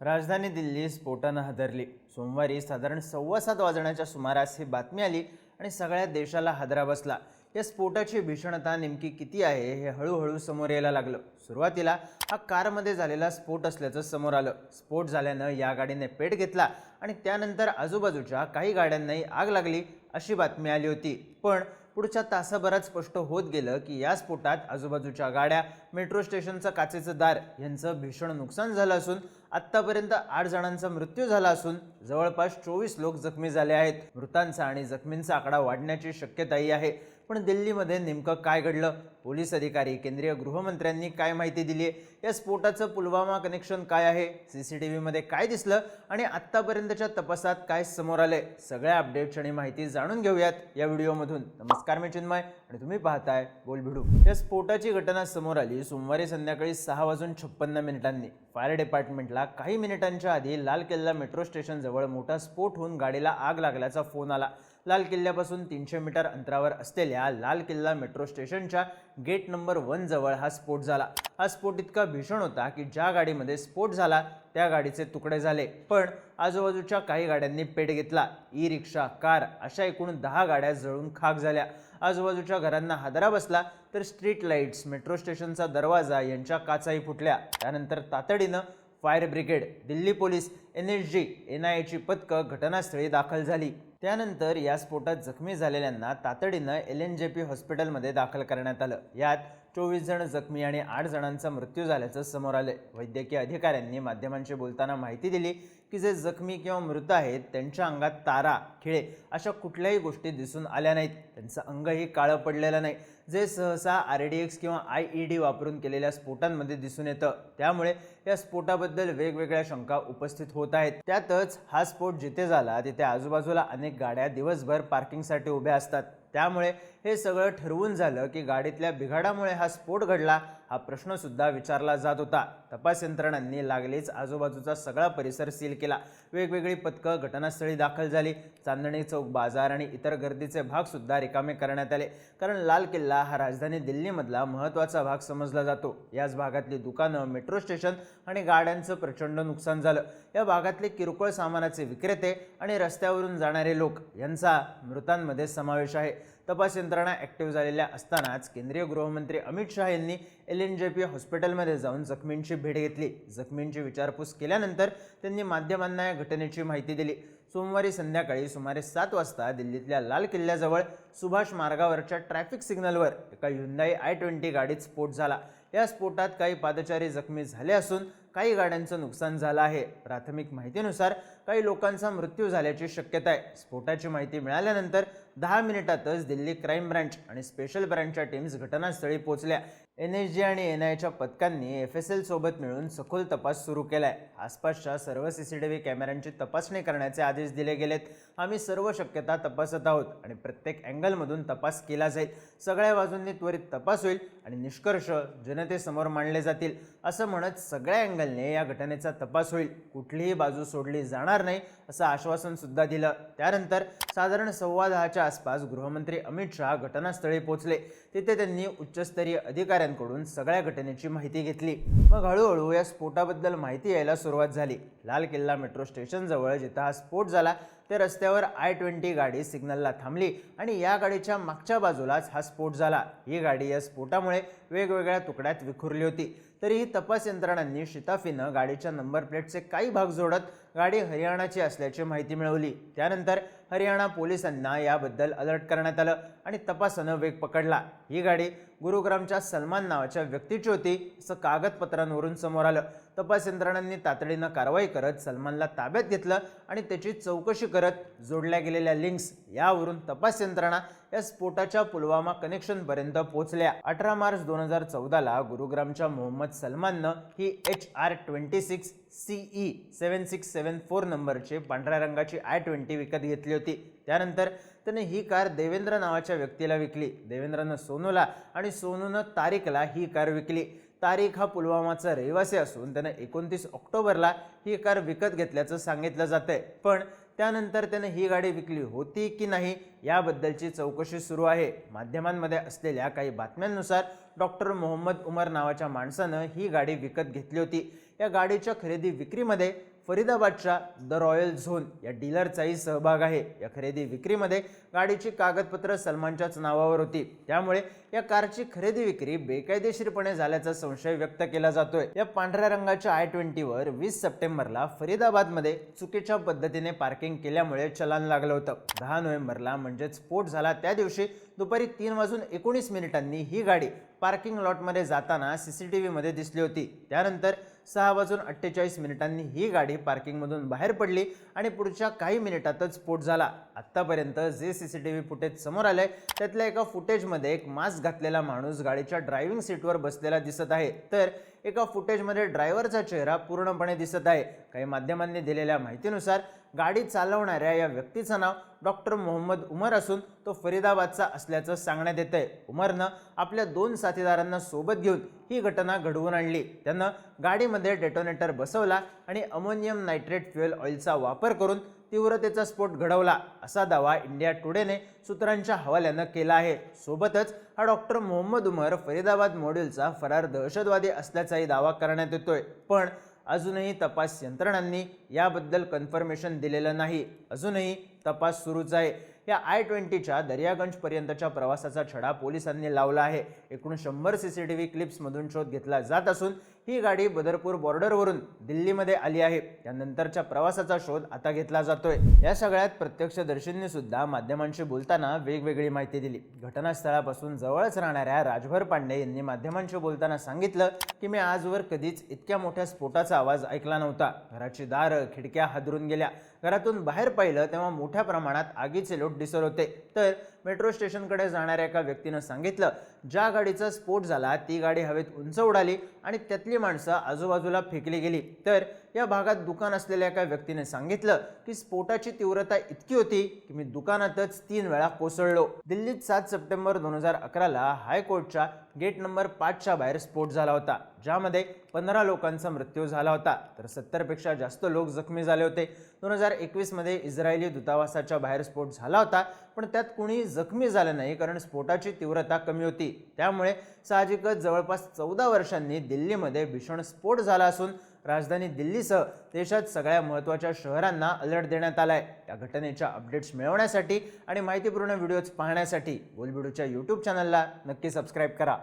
राजधानी दिल्ली स्फोटानं हादरली. सोमवारी साधारण सव्वा सात वाजण्याच्या सुमारास ही बातमी आली आणि सगळ्या देशाला हादरा बसला. या स्फोटाची भीषणता नेमकी किती आहे हे हळूहळू समोर यायला लागलं. सुरुवातीला हा कारमध्ये झालेला स्फोट असल्याचं समोर आलं. स्फोट झाल्यानं या गाडीने पेट घेतला आणि त्यानंतर आजूबाजूच्या काही गाड्यांनाही आग लागली अशी बातमी आली होती. पण पुढच्या तासाभरात स्पष्ट होत गेलं की या स्फोटात आजूबाजूच्या गाड्या मेट्रो स्टेशनचं काचेचं दार यांचं भीषण नुकसान झालं असून आत्तापर्यंत आठ जणांचा मृत्यू झाला असून जवळपास चोवीस लोक जखमी झाले आहेत. मृतांचा आणि जखमींचा आकडा वाढण्याची शक्यताही आहे. पण दिल्लीमध्ये नेमकं काय घडलं? पोलीस अधिकारी केंद्रीय गृहमंत्र्यांनी काय माहिती दिली आहे? या स्फोटाचं पुलवामा कनेक्शन काय आहे? सी सी टी व्हीमध्ये काय दिसलं? आणि आत्तापर्यंतच्या तपासात काय समोर आलंय? सगळ्या अपडेट्स आणि माहिती जाणून घेऊयात या व्हिडिओमधून. नमस्कार मी चिन्मय आणि तुम्ही पाहताय बोलभिडू या स्फोटाची घटना समोर आली सोमवारी संध्याकाळी सहा वाजून छप्पन्न मिनिटांनी. फायर डिपार्टमेंटला काही मिनिटांच्या आधी लाल किल्ला मेट्रो स्टेशनजवळ मोठा स्फोट होऊन गाडीला आग लागल्याचा फोन आला. लाल किल्ल्यापासून तीनशे मीटर अंतरावर असलेल्या लाल किल्ला मेट्रो स्टेशनच्या गेट नंबर वन जवळ हा स्फोट झाला. हा स्फोट इतका भीषण होता की ज्या गाडीमध्ये स्फोट झाला त्या गाडीचे तुकडे झाले. पण आजूबाजूच्या काही गाड्यांनी पेट घेतला. ई रिक्षा कार अशा एकूण दहा गाड्या जळून खाक झाल्या. आजूबाजूच्या घरांना हादरा बसला तर स्ट्रीट लाईट्स मेट्रो स्टेशनचा दरवाजा यांच्या काचाही फुटल्या. त्यानंतर तातडीनं fire brigade Delhi police N S G N I एची पथकं घटनास्थळी दाखल झाली. त्यानंतर या स्फोटात जखमी झालेल्यांना तातडीनं एल एन जे पी हॉस्पिटलमध्ये दाखल करण्यात आलं. यात चोवीस जण जखमी आणि आठ जणांचा मृत्यू झाल्याचं समोर आलं वैद्यकीय अधिकाऱ्यांनी माध्यमांशी बोलताना माहिती दिली की जे जखमी किंवा मृत आहेत त्यांच्या अंगात तारा खिळे अशा कुठल्याही गोष्टी दिसून आल्या नाहीत. त्यांचं अंगही काळं पडलेलं नाही. जे सहसा आर डी एक्स किंवा आय ई डी वापरून केलेल्या स्फोटांमध्ये दिसून येतं. त्यामुळे या स्फोटाबद्दल वेगवेगळ्या शंका उपस्थित होत आहेत. त्यातच हा स्फोट जिथे झाला तिथे आजूबाजूला अनेक गाड्या दिवसभर पार्किंगसाठी उभ्या असतात. त्यामुळे हे सगळं ठरवून झालं की गाडीतल्या बिघाडामुळे हा स्फोट घडला हा प्रश्नसुद्धा विचारला जात होता. तपास यंत्रणांनी लागलीच आजूबाजूचा सगळा परिसर सील केला. वेगवेगळी पथकं घटनास्थळी दाखल झाली. चांदणी चौक बाजार आणि इतर गर्दीचे भागसुद्धा रिकामे करण्यात आले. कारण लाल किल्ला हा राजधानी दिल्लीमधला महत्त्वाचा भाग समजला जातो. याच भागातली दुकानं मेट्रो स्टेशन आणि गाड्यांचं प्रचंड नुकसान झालं. या भागातले किरकोळ सामानाचे विक्रेते आणि रस्त्यावरून जाणारे लोक यांचा मृतांमध्ये समावेश आहे. तपास यंत्रणा ॲक्टिव्ह झालेल्या असतानाच केंद्रीय गृहमंत्री अमित शहा यांनी एल एन जे पी हॉस्पिटलमध्ये जाऊन जखमींची भेट घेतली. जखमींची विचारपूस केल्यानंतर त्यांनी माध्यमांना या घटनेची माहिती दिली. सोमवारी संध्याकाळी सुमारे सात वाजता दिल्लीतल्या लाल किल्ल्याजवळ सुभाष मार्गावरच्या ट्रॅफिक सिग्नलवर एका युंदाई आय ट्वेंटी गाडीत स्फोट झाला. या स्फोटात काही पादचारी जखमी झाले असून काही गाड्यांचं नुकसान झालं आहे. प्राथमिक माहितीनुसार काही लोकांचा मृत्यू झाल्याची शक्यता आहे. स्फोटाची माहिती मिळाल्यानंतर दहा मिनिटातच दिल्ली क्राईम ब्रँच आणि स्पेशल ब्रँचच्या टीम्स घटनास्थळी पोहोचल्या. एन एस जी आणि एन आयच्या पथकांनी एफ एस एल सोबत मिळून सखोल तपास सुरू केलाय. आसपासच्या सर्व सी सी टी व्ही कॅमेऱ्यांची तपासणी करण्याचे आदेश दिले गेलेत. आम्ही सर्व शक्यता तपासत आहोत आणि प्रत्येक अँगलमधून तपास केला जाईल. सगळ्या बाजूंनी त्वरित तपास होईल आणि निष्कर्ष जनतेसमोर मांडले जातील. असं म्हणत सगळ्या अँगलने या घटनेचा तपास होईल. कुठलीही बाजू सोडली जाणार नाही असं आश्वासनसुद्धा दिलं. त्यानंतर साधारण सव्वा दहाच्या आसपास गृहमंत्री अमित शहा घटनास्थळी पोहोचले. तिथे त्यांनी उच्चस्तरीय अधिकाऱ्यांकडून सगळ्या घटनेची माहिती घेतली. मग हळूहळू या स्फोटाबद्दल माहिती यायला सुरुवात झाली. लाल किल्ला मेट्रो स्टेशनजवळ जिथं हा स्फोट झाला त्या रस्त्यावर आय ट्वेंटी गाडी सिग्नलला थांबली आणि या गाडीच्या मागच्या बाजूलाच हा स्फोट झाला. ही गाडी या स्फोटामुळे वेगवेगळ्या तुकड्यात विखुरली होती. तरीही तपास यंत्रणांनी शिताफीनं गाडीच्या नंबर प्लेटचे काही भाग जोडत गाडी हरियाणाची असल्याची माहिती मिळवली. त्यानंतर हरियाणा पोलिसांना याबद्दल अलर्ट करण्यात आलं आणि तपासानं वेग पकडला. ही गाडी गुरुग्रामच्या सलमान नावाच्या व्यक्तीची होती असं कागदपत्रांवरून समोर आलं. तपास यंत्रणांनी तातडीनं कारवाई करत सलमानला ताब्यात घेतलं आणि त्याची चौकशी करत जोडल्या गेलेल्या लिंक्स यावरून तपास यंत्रणा या स्फोटाच्या पुलवामा कनेक्शनपर्यंत पोहोचल्या. अठरा मार्च दोन हजार चौदाला गुरुग्रामच्या मोहम्मद सलमाननं ही H R twenty six C E seven six seven four नंबरची पांढऱ्या रंगाची आय ट्वेंटी विकत घेतली होती. त्यानंतर त्याने ही कार देवेंद्र नावाच्या व्यक्तीला विकली. देवेंद्रनं सोनूला आणि सोनूनं तारिकला ही कार विकली. तारीख हा पुलवामाचा रहिवासी असून त्यानं एकोणतीस ऑक्टोबरला ही कार विकत घेतल्याचं सांगितलं जातंय. पण त्यानंतर त्यानं ही गाडी विकली होती की नाही याबद्दलची चौकशी सुरू आहे. माध्यमांमध्ये असलेल्या काही बातम्यांनुसार डॉक्टर मोहम्मद उमर नावाच्या माणसानं ही गाडी विकत घेतली होती. या गाडीच्या खरेदी विक्रीमध्ये फरीदाबादच्या द रॉयल झोन या डीलरचाही सहभाग आहे. या खरेदी विक्रीमध्ये गाडीची कागदपत्र सलमानच्याच नावावर होती. त्यामुळे या कारची खरेदी विक्री बेकायदेशीरपणे झाल्याचा संशय व्यक्त केला जातोय. या पांढऱ्या रंगाच्या आय ट्वेंटीवर वीस सप्टेंबरला फरीदाबादमध्ये चुकीच्या पद्धतीने पार्किंग केल्यामुळे चलान लागलं होतं. दहा नोव्हेंबरला म्हणजेच स्फोट झाला त्या दिवशी दुपारी तीन वाजून एकोणीस मिनिटांनी ही गाडी पार्किंग लॉटमध्ये जाताना सी सी टी व्हीमध्ये दिसली होती. त्यानंतर सहा वाजून अठ्ठेचाळीस मिनिटांनी ही गाडी पार्किंगमधून बाहेर पडली आणि पुढच्या काही मिनिटातच स्फोट झाला. आत्तापर्यंत जे C C T V footage समोर आलंय त्यातल्या एका फुटेजमध्ये एक मास्क घातलेला माणूस गाडीच्या ड्रायव्हिंग सीटवर बसलेला दिसत आहे. तर एका फुटेजमध्ये ड्रायव्हरचा चेहरा पूर्णपणे दिसत आहे. काही माध्यमांनी दिलेल्या माहितीनुसार गाडी चालवणाऱ्या या व्यक्तीचं नाव डॉक्टर मोहम्मद उमर असून तो फरीदाबादचा असल्याचं सांगण्यात येतंय. उमरनं आपल्या दोन साथीदारांना सोबत घेऊन ही घटना घडवून आणली. त्यानं गाडीमध्ये डेटोनेटर बसवला आणि अमोनियम नायट्रेट फ्युएल ऑइलचा वापर करून तीव्रतेचा स्फोट घडवला. असा दावा इंडिया टुडेने सूत्रांच्या हवाल्यानं केला आहे. सोबतच हा डॉक्टर मोहम्मद उमर फरीदाबाद मॉड्यूलचा फरार दहशतवादी असल्याचाही दावा करण्यात येतोय. पण अजूनही तपास यंत्रणांनी याबद्दल कन्फर्मेशन दिलेलं नाही. अजूनही तपास सुरूच आहे. या आय ट्वेंटीच्या दर्यागंजपर्यंतच्या प्रवासाचा छडा पोलिसांनी लावला आहे. एकूण शंभर सी सी टी व्ही क्लिप्समधून शोध घेतला जात असून ही गाडी बदरपूर बॉर्डरवरून दिल्लीमध्ये आली आहे. त्यानंतरच्या प्रवासाचा शोध आता घेतला जातोय. या सगळ्यात प्रत्यक्षदर्शींनी सुद्धा माध्यमांशी बोलताना वेगवेगळी माहिती दिली. घटनास्थळापासून जवळच राहणाऱ्या राजभर पांडे यांनी माध्यमांशी बोलताना सांगितलं की मी आजवर कधीच इतक्या मोठ्या स्फोटाचा आवाज ऐकला नव्हता. घराची दारं खिडक्या हादरून गेल्या. घरातून बाहेर पाहिलं तेव्हा मोठ्या प्रमाणात आगीचे लोट दिसत होते. तर मेट्रो स्टेशनकडे जाणाऱ्या एका व्यक्तीनं सांगितलं ज्या गाडीचा स्फोट झाला ती गाडी हवेत उंच उडाली आणि त्यातली माणसं आजूबाजूला फेकली गेली. तर या भागात दुकान असलेल्या एका व्यक्तीने सांगितलं की स्फोटाची तीव्रता इतकी होती की मी दुकानातच तीन वेळा कोसळलो. दिल्लीत सात सप्टेंबर दोन हजार अकराला हायकोर्टच्या गेट नंबर पाचच्या बाहेर स्फोट झाला होता ज्यामध्ये पंधरा लोकांचा मृत्यू झाला होता. तर सत्तरपेक्षा जास्त लोक जखमी झाले होते. दोन हजार एकवीसमध्ये इस्रायली दूतावासाच्या बाहेर स्फोट झाला होता पण त्यात कुणी जखमी झालं नाही कारण स्फोटाची तीव्रता कमी होती. त्यामुळे साहजिकच जवळपास चौदा वर्षांनी दिल्लीमध्ये भीषण स्फोट झाला असून राजधानी दिल्लीसह देशात सगळ्या महत्त्वाच्या शहरांना अलर्ट देण्यात आलाय. त्या घटनेच्या अपडेट्स मिळवण्यासाठी आणि माहितीपूर्ण व्हिडिओज पाहण्यासाठी गोलबिडूच्या यूट्यूब चॅनलला नक्की सबस्क्राईब करा.